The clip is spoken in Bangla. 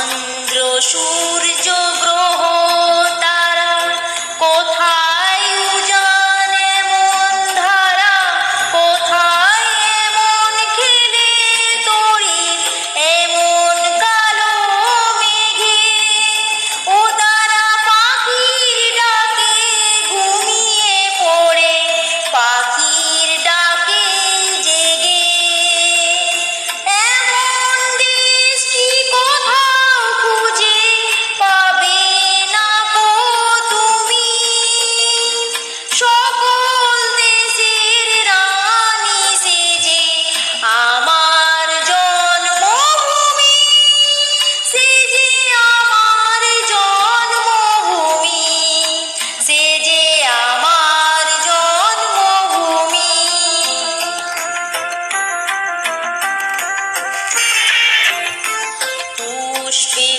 চন্দ্র সূর্য সকল দেশের রানী সেজে আমার জন্মভূমি সেজে আমার জন্মভূমি সেজে আমার জন্মভূমি। পুষ্পে